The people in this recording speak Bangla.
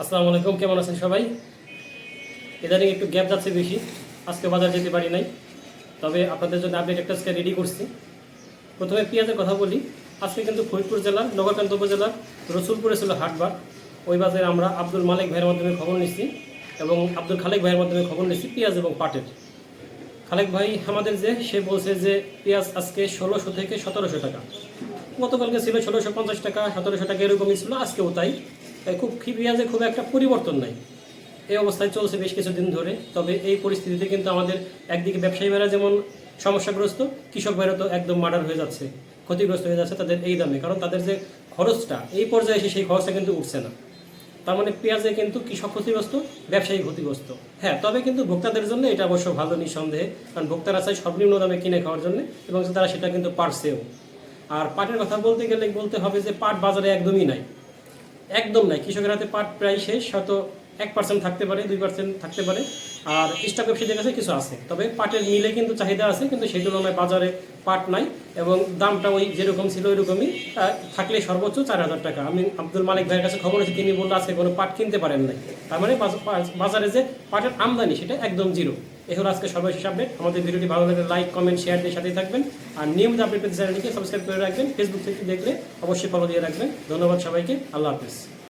আসসালামু আলাইকুম, কেমন আছেন সবাই? ইদানিং একটু গ্যাপ যাচ্ছে বেশি, আজকে বাজার যেতে পারি নাই। তবে আপনাদের জন্য আপডেট একটা আজকে রেডি করছি। প্রথমে পেঁয়াজের কথা বলি, আজকে কিন্তু ফরিদপুর জেলার নগরকান্ত উপজেলার রসুলপুরে ছিল হাটবার। ওই বাজারে আমরা আব্দুল মালিক ভাইয়ের মাধ্যমে খবর নিচ্ছি এবং আব্দুল খালেক ভাইয়ের মাধ্যমে খবর নিচ্ছি পেঁয়াজ এবং পাটের। খালেক ভাই, আমাদের যে, সে বলছে যে পেঁয়াজ আজকে ষোলোশো থেকে সতেরোশো টাকা। গতকালকে ছিল ষোলোশো পঞ্চাশ টাকা, সতেরোশো টাকা এরকমই ছিল, আজকেও তাই। তাই খুব পেঁয়াজে খুব একটা পরিবর্তন নাই। এই অবস্থায় চলছে বেশ কিছুদিন ধরে, তবে এই পরিস্থিতিতে কিন্তু আমাদের একদিকে ব্যবসায়ী ভাইরা যেমন সমস্যাগ্রস্ত, কৃষক ভাইরা তো একদম মার্ডার হয়ে যাচ্ছে, ক্ষতিগ্রস্ত হয়ে যাচ্ছে তাদের এই দামে। কারণ তাদের যে খরচটা, এই পর্যায়ে এসে সেই খরচটা কিন্তু উঠছে না। তার মানে পেঁয়াজে কিন্তু কৃষক ক্ষতিগ্রস্ত, ব্যবসায়ী ক্ষতিগ্রস্ত। হ্যাঁ তবে কিন্তু ভোক্তাদের জন্য এটা অবশ্য ভালো নিঃসন্দেহে, কারণ ভোক্তারা চাই সর্বনিম্ন দামে কিনে খাওয়ার জন্য, এবং তারা সেটা কিন্তু পারছেও। আর পাটের কথা বলতে গেলে বলতে হবে যে পাট বাজারে একদমই নাই। একদম নাই। কৃষকের হাতে পাট প্রায় শেষ, হয়তো এক পার্সেন্ট থাকতে পারে, দুই পার্সেন্ট থাকতে পারে। আর স্টক ব্যবসায়ীদের কাছে কিছু আছে। তবে পাটের মিলে কিন্তু চাহিদা আছে, কিন্তু সেই তুলনায় বাজারে পাট নাই এবং দামটা ওই যেরকম ছিল ওইরকমই থাকলে সর্বোচ্চ চার হাজার টাকা। আমি আব্দুল মালিক ভাইয়ের কাছে খবর আছে তিনি বলল, আজকে কোনো পাট কিনতে পারেন নাই। তার মানে বাজ- বাজ- বাজারে যে পাটের আমদানি, সেটা একদম জিরো। এ হলো আজকে সর্বশেষ আপডেট আমাদের ভিডিওটি ভালো লাগলে লাইক কমেন্ট শেয়ার দিয়ে সাথেই থাকবেন। আর নিয়মিত আপডেট পেতে চ্যানেলটিকে সাবস্ক্রাইব করে রাখবেন। ফেসবুক থেকে দেখলে অবশ্যই ফলো দিয়ে রাখবেন। ধন্যবাদ সবাইকে। আল্লাহ হাফিজ।